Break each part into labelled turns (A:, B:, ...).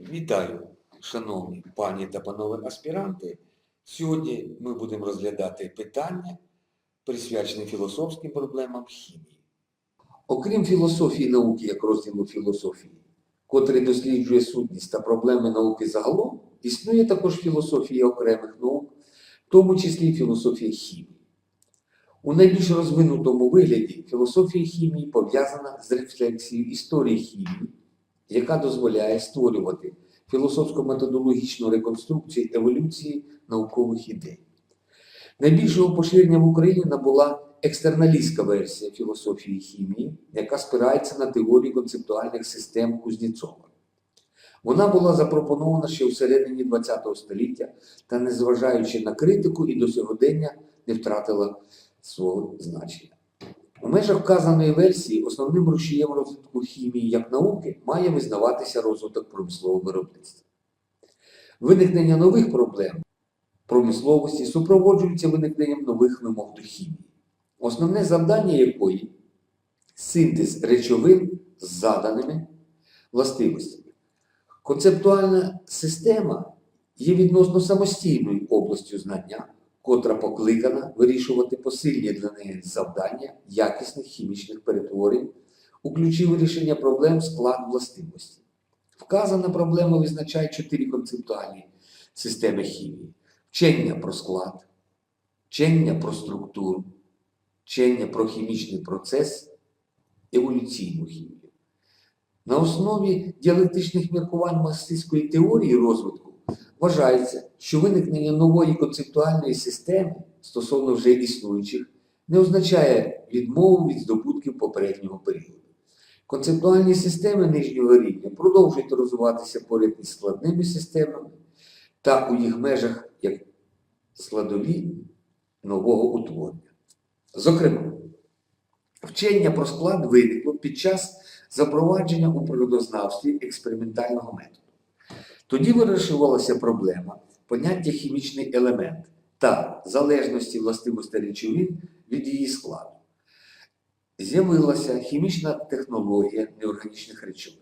A: Вітаю, шановні пані та панове аспіранти. Сьогодні ми будемо розглядати питання, присвячені філософським проблемам хімії. Окрім філософії науки як розділу філософії, котрий досліджує сутність та проблеми науки загалом, існує також філософія окремих наук, в тому числі філософія хімії. У найбільш розвинутому вигляді філософія хімії пов'язана з рефлексією історії хімії, яка дозволяє створювати філософсько-методологічну реконструкцію еволюції наукових ідей. Найбільшого поширення в Україні набула екстерналістська версія філософії хімії, яка спирається на теорію концептуальних систем Кузнєцова. Вона була запропонована ще у середині ХХ століття та, незважаючи на критику і до сьогодення, не втратила свого значення. У межах вказаної версії основним рушієм розвитку хімії як науки має визнаватися розвиток промислового виробництва. Виникнення нових проблем промисловості супроводжується виникненням нових вимог до хімії, основне завдання якої синтез речовин з заданими властивостями. Концептуальна система є відносно самостійною областю знання, котра покликана вирішувати посильні для неї завдання якісних хімічних перетворень у ключі вирішення проблем склад властивості. Вказана проблема визначає чотири концептуальні системи хімії: вчення про склад, вчення про структуру, вчення про хімічний процес, еволюційну хімію. На основі діалектичних міркувань марксистської теорії розвитку вважається, що виникнення нової концептуальної системи стосовно вже існуючих не означає відмову від здобутків попереднього періоду. Концептуальні системи нижнього рівня продовжують розвиватися поряд із складними системами та у їх межах як складові нового утворення. Зокрема, вчення про склад виникло під час запровадження у природознавстві експериментального методу. Тоді вирішувалася проблема поняття хімічний елемент та залежності властивостей речовин від її складу. З'явилася хімічна технологія неорганічних речовин.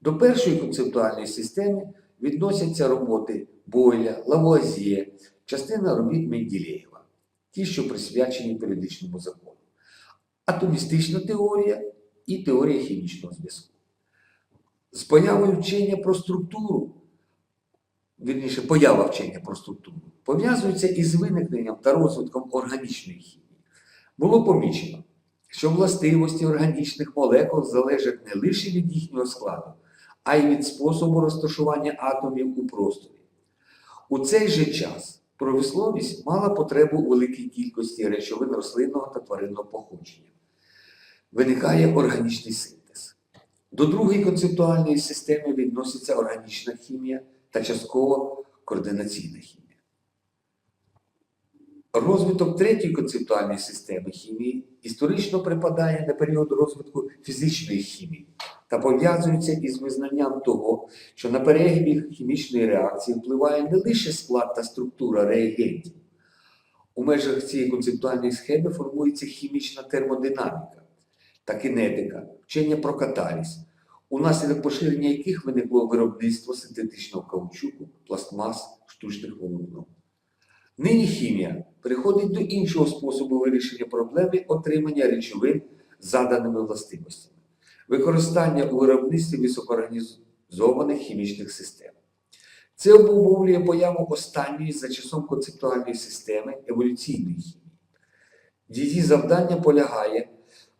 A: До першої концептуальної системи відносяться роботи Бойля, Лавуазьє, частина робіт Менделєєва, ті, що присвячені періодичному закону, атомістична теорія і теорія хімічного зв'язку. З появою вчення про структуру, вірніше, поява вчення про структуру, пов'язується із виникненням та розвитком органічної хімії. Було помічено, що властивості органічних молекул залежать не лише від їхнього складу, а й від способу розташування атомів у просторі. У цей же час промисловість мала потребу у великій кількості речовин рослинного та тваринного походження. Виникає органічний синтез. До другої концептуальної системи відноситься органічна хімія та частково координаційна хімія. Розвиток третьої концептуальної системи хімії історично припадає на період розвитку фізичної хімії та пов'язується із визнанням того, що на перебіг хімічної реакції впливає не лише склад та структура реагентів. У межах цієї концептуальної схеми формується хімічна термодинаміка та кинетика, вчення про каталіз, унаслідок поширення яких виникло виробництво синтетичного каучуку, пластмас, штучних волокнов. Нині хімія переходить до іншого способу вирішення проблеми отримання речовин заданими властивостями, використання у виробництві високоорганізованих хімічних систем. Це обумовлює появу останньої за часом концептуальної системи еволюційної хімії. Її завдання полягає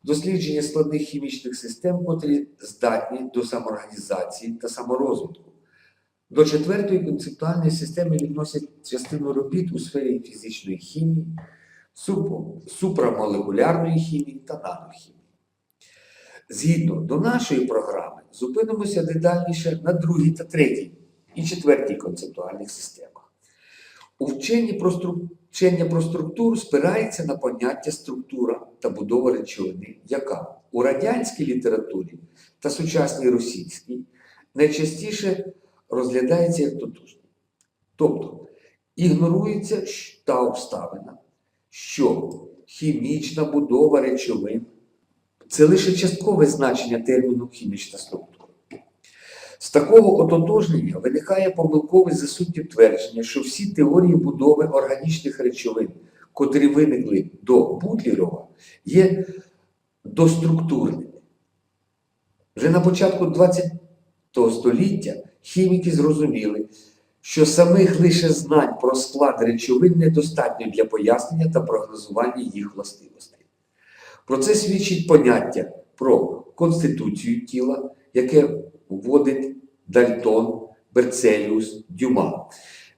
A: в дослідженні складних хімічних систем, котрі здатні до самоорганізації та саморозвитку. До четвертої концептуальної системи відносять частину робіт у сфері фізичної хімії, супрамолекулярної хімії та нанохімії. Згідно до нашої програми, зупинимося детальніше на другій та третій і четвертій концептуальних системах. У вченні про, стру... вчення про структуру спирається на поняття структура та будова речовини, яка у радянській літературі та сучасній російській найчастіше розглядається як тотожна. Тобто ігнорується та обставина, що хімічна будова речовин це лише часткове значення терміну хімічна структура. З такого ототожнення виникає помилкове за суттю твердження, що всі теорії будови органічних речовин, котрі виникли до Бутлерова, є доструктурними. Вже на початку ХХ століття хіміки зрозуміли, що самих лише знань про склад речовин недостатньо для пояснення та прогнозування їх властивостей. Про це свідчить поняття про конституцію тіла, яке вводить Дальтон, Берцеліус, Дюма.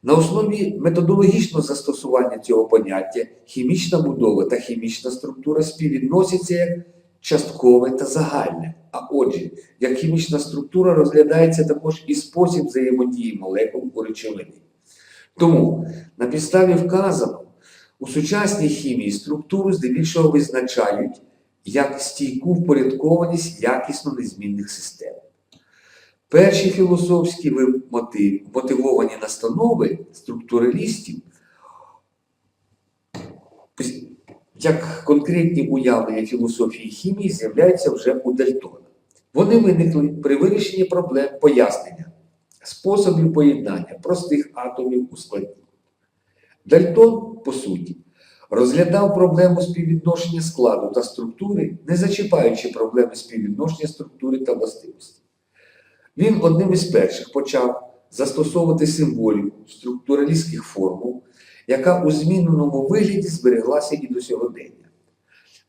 A: На основі методологічного застосування цього поняття хімічна будова та хімічна структура співвідносяться як часткове та загальне. А отже, як хімічна структура розглядається також і спосіб взаємодії молекул у речовині. Тому на підставі вказаного у сучасній хімії структуру здебільшого визначають як стійку впорядкованість якісно незмінних систем. Перші філософські мотив- мотивовані настанови структуралістів, як конкретні уявлення філософії хімії, з'являються вже у Дальтона. Вони виникли при вирішенні проблем пояснення способів поєднання простих атомів у складні. Дальтон, по суті, розглядав проблему співвідношення складу та структури, не зачіпаючи проблеми співвідношення структури та властивості. Він одним із перших почав застосовувати символіку структуралістських формул, яка у зміненому вигляді збереглася і до сьогодення.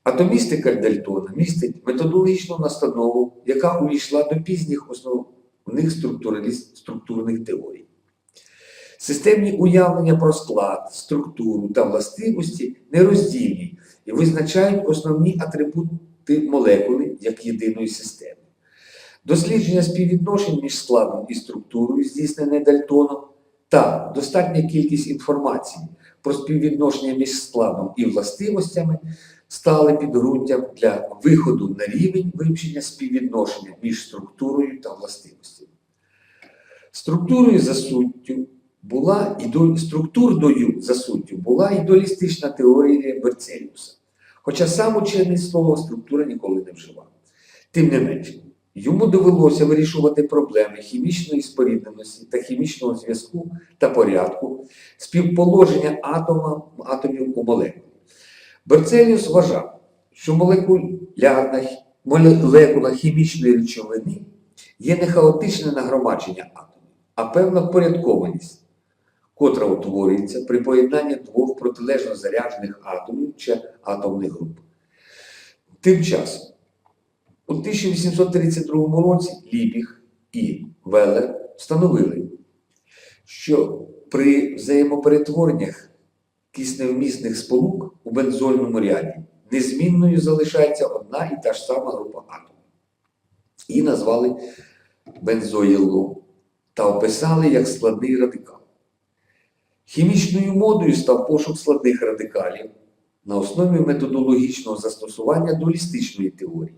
A: Атомістика Дальтона містить методологічну настанову, яка увійшла до пізніх основних структурних теорій. Системні уявлення про склад, структуру та властивості нероздільні і визначають основні атрибути молекули як єдиної системи. Дослідження співвідношень між складом і структурою, здійснене Дальтоном, та достатня кількість інформації про співвідношення між складом і властивостями стали підґрунтям для виходу на рівень вивчення співвідношення між структурою та властивостями. Структурою за суттю була ідол... структурною за суттю була ідеалістична теорія Берцеліуса, хоча сам учений слово структура ніколи не вживав. Тим не менше, йому довелося вирішувати проблеми хімічної спорідненості та хімічного зв'язку та порядку, співположення атома, атомів у молекулі. Берцеліус вважав, що молекулярна молекула хімічної речовини є не хаотичне нагромадження атомів, а певна впорядкованість, котра утворюється при поєднанні двох протилежно заряджених атомів чи атомних груп. Тим часом, у 1832 році Лібіг і Веллер встановили, що при взаємоперетвореннях кисневмісних сполук у бензольному ряді незмінною залишається одна і та ж сама група атомів. І назвали бензоїлом та описали як складний радикал. Хімічною модою став пошук складних радикалів на основі методологічного застосування дуалістичної теорії.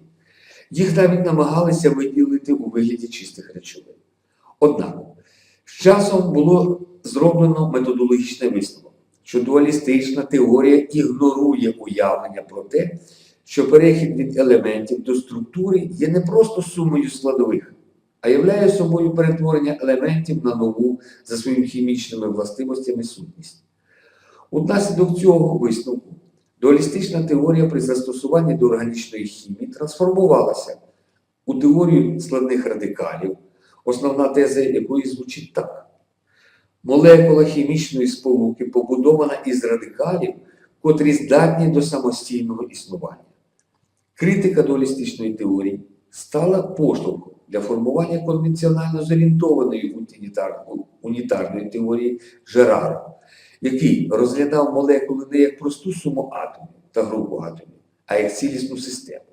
A: Їх навіть намагалися виділити у вигляді чистих речовин. Однак, з часом було зроблено методологічний висновок, що дуалістична теорія ігнорує уявлення про те, що перехід від елементів до структури є не просто сумою складових, а являє собою перетворення елементів на нову за своїми хімічними властивостями сутність. Унаслідок цього висновку дуалістична теорія при застосуванні до органічної хімії трансформувалася у теорію складних радикалів, основна теза якої звучить так. Молекула хімічної сполуки побудована із радикалів, котрі здатні до самостійного існування. Критика дуалістичної теорії стала поштовхом для формування конвенціонально зорієнтованої унітарної теорії Жерара, який розглядав молекули не як просту суму атомів та групу атомів, а як цілісну систему,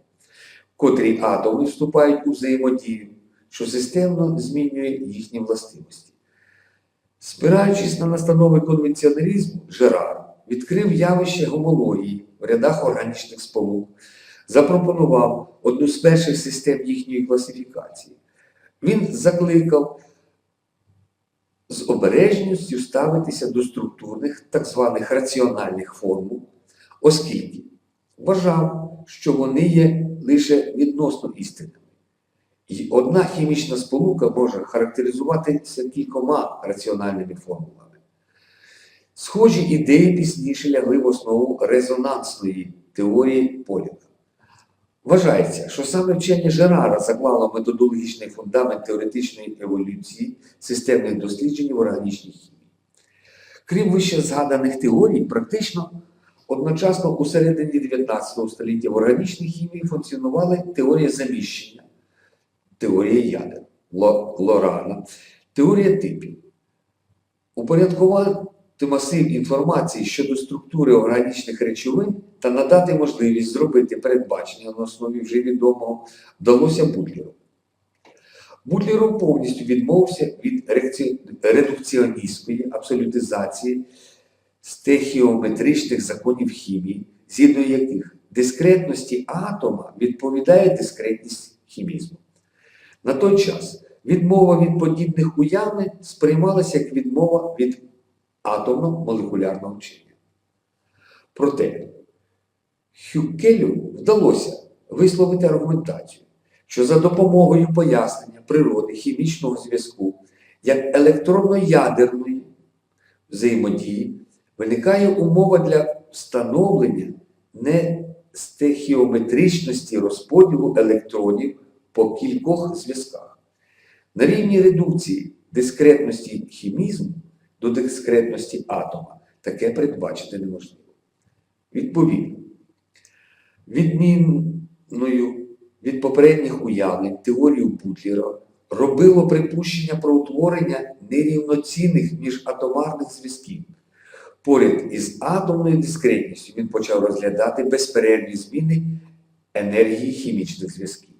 A: в котрій атоми вступають у взаємодію, що системно змінює їхні властивості. Спираючись на настанови конвенціоналізму, Жерар відкрив явище гомології в рядах органічних сполук, запропонував одну з перших систем їхньої класифікації. Він закликав з обережністю ставитися до структурних так званих раціональних формул, оскільки вважав, що вони є лише відносно істинними. І одна хімічна сполука може характеризуватися кількома раціональними формулами. Схожі ідеї пізніше лягли в основу резонансної теорії Поліка. Вважається, що саме вчення Жерара заклало методологічний фундамент теоретичної еволюції системних досліджень в органічній хімії. Крім вище згаданих теорій, практично одночасно у середині 19 століття в органічній хімії функціонували теорія заміщення, теорія ядер, Лорана, теорія типів. Упорядкувати масив інформації щодо структури органічних речовин та надати можливість зробити передбачення на основі вже відомого вдалося Бутлеру. Бутлеров повністю відмовився від редукціоністської абсолютизації стехіометричних законів хімії, згідно яких дискретності атома відповідає дискретність хімізму. На той час відмова від подібних уявлень сприймалася як відмова від атомно-молекулярного вчення. Проте Хюккелю вдалося висловити аргументацію, що за допомогою пояснення природи хімічного зв'язку як електронно-ядерної взаємодії виникає умова для встановлення не стехіометричності розподілу електронів по кількох зв'язках. На рівні редукції дискретності хімізму до дискретності атома таке передбачити неможливо. Відповідно, відмінною від попередніх уявлень теорію Бутлера робило припущення про утворення нерівноцінних міжатомарних зв'язків. Поряд із атомною дискретністю він почав розглядати безперервні зміни енергії хімічних зв'язків.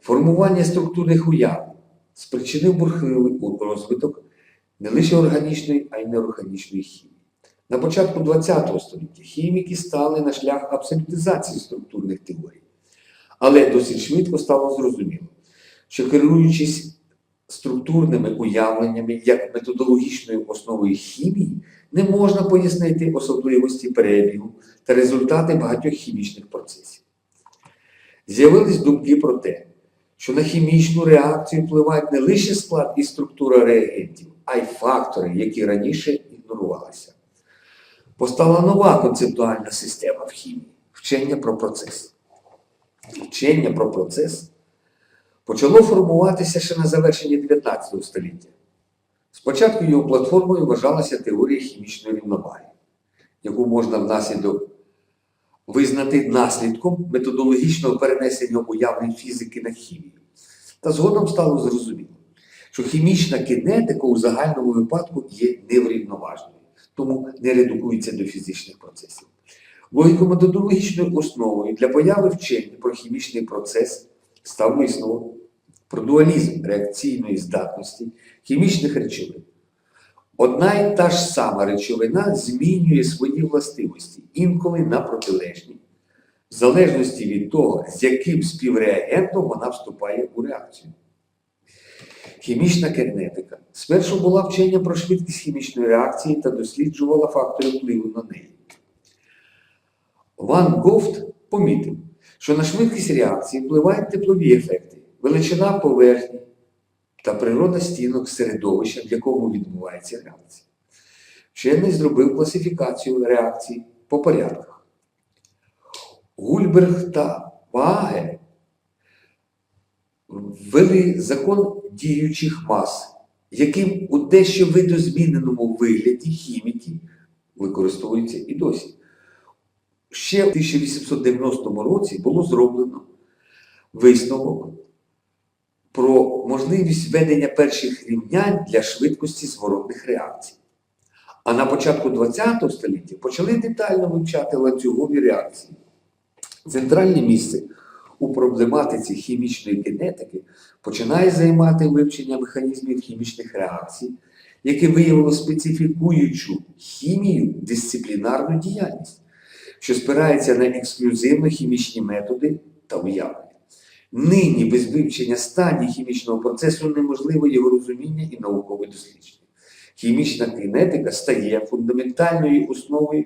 A: Формування структурних уявлень спричинив бурхливий розвиток не лише органічної, а й неорганічної хімії. На початку ХХ століття хіміки стали на шлях абсолютизації структурних теорій. Але досить швидко стало зрозуміло, що керуючись структурними уявленнями як методологічною основою хімії, не можна пояснити особливості перебігу та результати багатьох хімічних процесів. З'явились думки про те, що на хімічну реакцію впливають не лише склад і структура реагентів, а й фактори, які раніше ігнорувалися. Постала нова концептуальна система в хімії вчення про процес. Вчення про процес почало формуватися ще на завершенні 19 століття. Спочатку його платформою вважалася теорія хімічної рівноваги, яку можна внаслідок визнати наслідком методологічного перенесення уявлень фізики на хімію. Та згодом стало зрозуміло, що хімічна кінетика у загальному випадку є неврівноважною, тому не редукується до фізичних процесів. Логіко-методологічною основою для появи вчення про хімічний процес став висновок про дуалізм реакційної здатності хімічних речовин. Одна і та ж сама речовина змінює свої властивості інколи на протилежні, в залежності від того, з яким співреагентом вона вступає у реакцію. Хімічна кинетика спершу була вчення про швидкість хімічної реакції та досліджувала фактори впливу на неї. Ван Гофт помітив, що на швидкість реакції впливають теплові ефекти, величина поверхні та природа стінок середовища, в якому відбувається реакція. Вчений зробив класифікацію реакцій по порядках. Гульберг та Вааге ввели закон діючих мас, яким у дещо видозміненому вигляді хіміки використовуються і досі. Ще в 1890 році було зроблено висновок про можливість введення перших рівнянь для швидкості зворотних реакцій. А на початку ХХ століття почали детально вивчати ланцюгові реакції. Центральне місце у проблематиці хімічної кинетики починає займати вивчення механізмів хімічних реакцій, яке виявило специфікуючу хімію дисциплінарну діяльність, що спирається на ексклюзивно хімічні методи та уявлення. Нині без вивчення стадій хімічного процесу неможливо його розуміння і наукове дослідження. Хімічна кинетика стає фундаментальною основою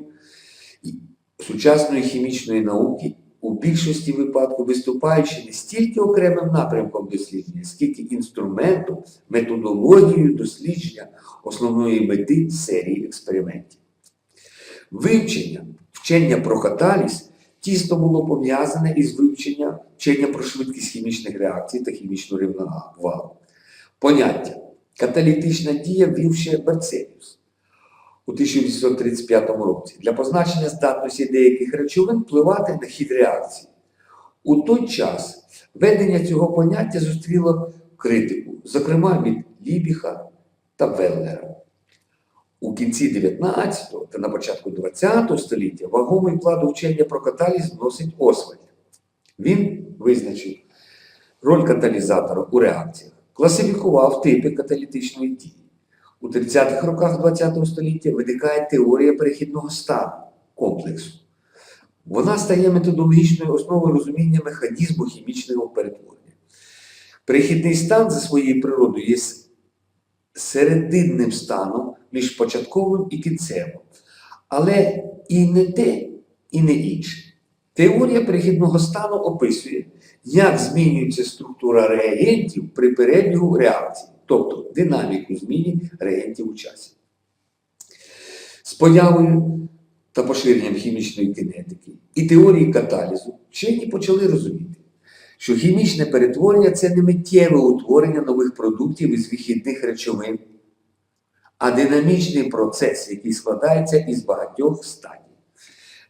A: сучасної хімічної науки у більшості випадків виступаючи не стільки окремим напрямком дослідження, скільки інструментом, методологією дослідження основної мети серії експериментів. Вивчення вчення про каталіз тісно було пов'язане із вивченням вчення про швидкість хімічних реакцій та хімічну рівновагу. Поняття каталітична дія ввів ще Берцеліус у 1835 році для позначення здатності деяких речовин впливати на хід реакції. У той час ведення цього поняття зустріло критику, зокрема від Лібіха та Веллера. У кінці 19 та на початку 20 століття вагомий вклад вчення про каталіз вносить Освальд. Він визначив роль каталізатора у реакціях, класифікував типи каталітичної дії. У 30-х роках ХХ століття виникає теорія перехідного стану комплексу. Вона стає методологічною основою розуміння механізму хімічного перетворення. Перехідний стан за своєю природою є серединним станом між початковим і кінцевим. Але і не те, і не інше. Теорія перехідного стану описує, як змінюється структура реагентів при перебігу реакції, тобто динаміку зміни реагентів у часі. З появою та поширенням хімічної кинетики і теорії каталізу вчені почали розуміти, що хімічне перетворення це не миттєве утворення нових продуктів із вихідних речовин, а динамічний процес, який складається із багатьох стадій.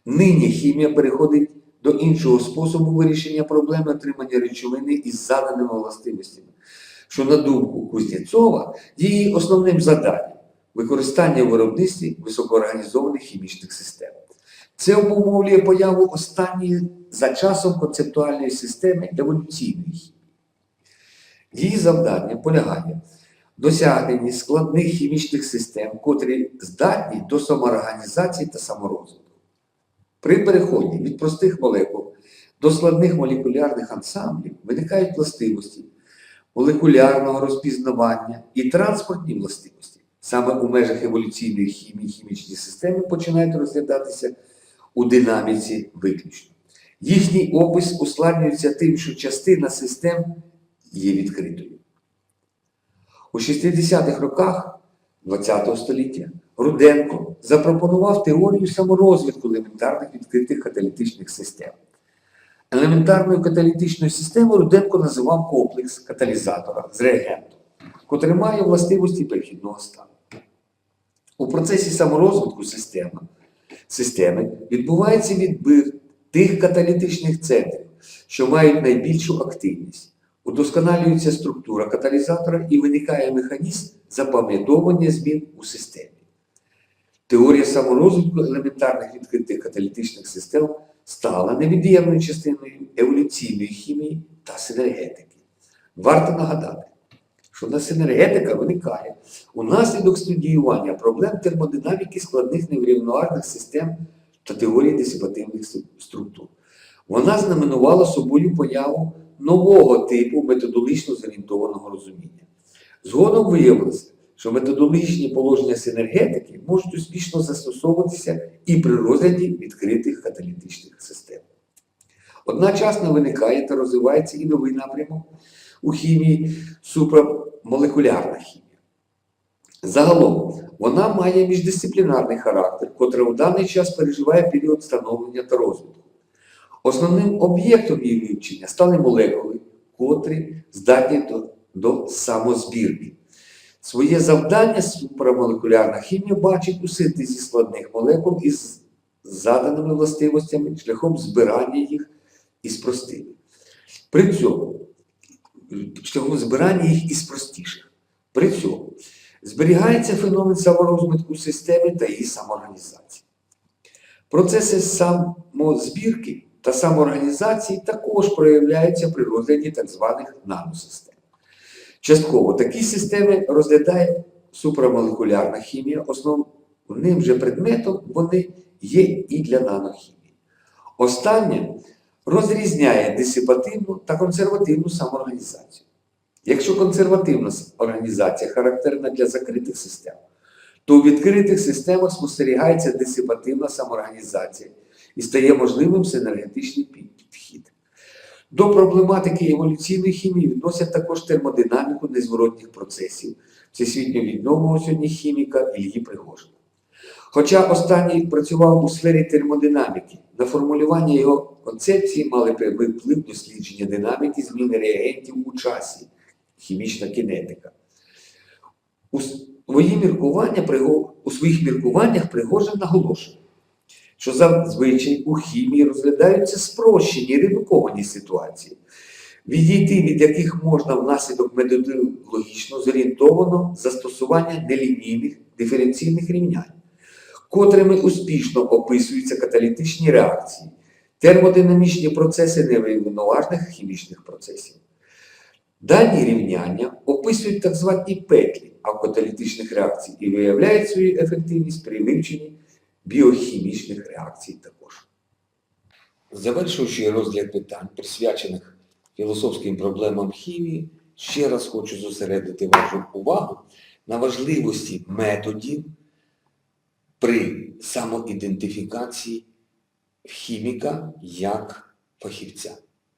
A: Нині хімія переходить до іншого способу вирішення проблеми отримання речовини із заданими властивостями, що, на думку Кузнєцова, є її основним завданням використання в виробництві високоорганізованих хімічних систем. Це обумовлює появу останньої за часом концептуальної системи еволюційної хімії. Її завдання полягає в досягненні складних хімічних систем, котрі здатні до самоорганізації та саморозвитку. При переході від простих молекул до складних молекулярних ансамблів виникають властивості молекулярного розпізнавання і транспортні властивості. Саме у межах еволюційної хімії хімічні системи починають розглядатися у динаміці виключно. Їхній опис ускладнюється тим, що частина систем є відкритою. У 60-х роках ХХ століття Руденко запропонував теорію саморозвитку елементарних відкритих каталітичних систем. Елементарною каталітичною системою Руденко називав комплекс каталізатора з реагентом, котрий має властивості перехідного стану. У процесі саморозвитку системи, системи відбувається відбір тих каталітичних центрів, що мають найбільшу активність. Удосконалюється структура каталізатора і виникає механізм запам'ятовування змін у системі. Теорія саморозвитку елементарних відкритих каталітичних систем стала невід'ємною частиною еволюційної хімії та синергетики. Варто нагадати, що на синергетика виникає унаслідок студіювання проблем термодинаміки складних неврівноважних систем та теорії дисипативних структур. Вона знаменувала собою появу нового типу методологічно зорієнтованого розуміння. Згодом виявилося, що методологічні положення синергетики можуть успішно застосовуватися і при розгляді відкритих каталітичних систем. Одночасно виникає та розвивається і новий напрямок у хімії супрамолекулярна хімія. Загалом, вона має міждисциплінарний характер, котрий у даний час переживає період становлення та розвитку. Основним об'єктом її вивчення стали молекули, котрі здатні до, до самозбірки. Своє завдання супрамолекулярна хімія бачить у синтезі складних молекул із заданими властивостями шляхом збирання їх із простими. При цьому шляхом збирання їх із простіших. При цьому зберігається феномен саморозвитку системи та її самоорганізації. Процеси самозбірки та самоорганізації також проявляються при розгляді так званих наносистем. Частково такі системи розглядає супрамолекулярна хімія, основним же предметом вони є і для нанохімії. Останнє розрізняє дисипативну та консервативну самоорганізацію. Якщо консервативна організація характерна для закритих систем, то у відкритих системах спостерігається дисипативна самоорганізація і стає можливим синергетичний підтік. До проблематики еволюційної хімії відносять також термодинаміку незворотніх процесів всесвітньо відомого сьогодні хіміка Ільї Пригожина. Хоча останній працював у сфері термодинаміки, на формулювання його концепції мали прямий вплив дослідження динаміки зміни реагентів у часі, хімічна міркування, у своїх міркуваннях Пригожин наголошує, що зазвичай у хімії розглядаються спрощені редуковані ситуації, відійти від яких можна внаслідок методологічно зорієнтованого застосування нелінійних диференційних рівнянь, котрими успішно описуються каталітичні реакції, термодинамічні процеси неврівноважних хімічних процесів. Дані рівняння описують так звані петлі автокаталітичних реакцій і виявляють свою ефективність при вивченні біохімічних реакцій також. Завершуючи розгляд питань, присвячених філософським проблемам хімії, ще раз хочу зосередити вашу увагу на важливості методів при самоідентифікації хіміка як фахівця.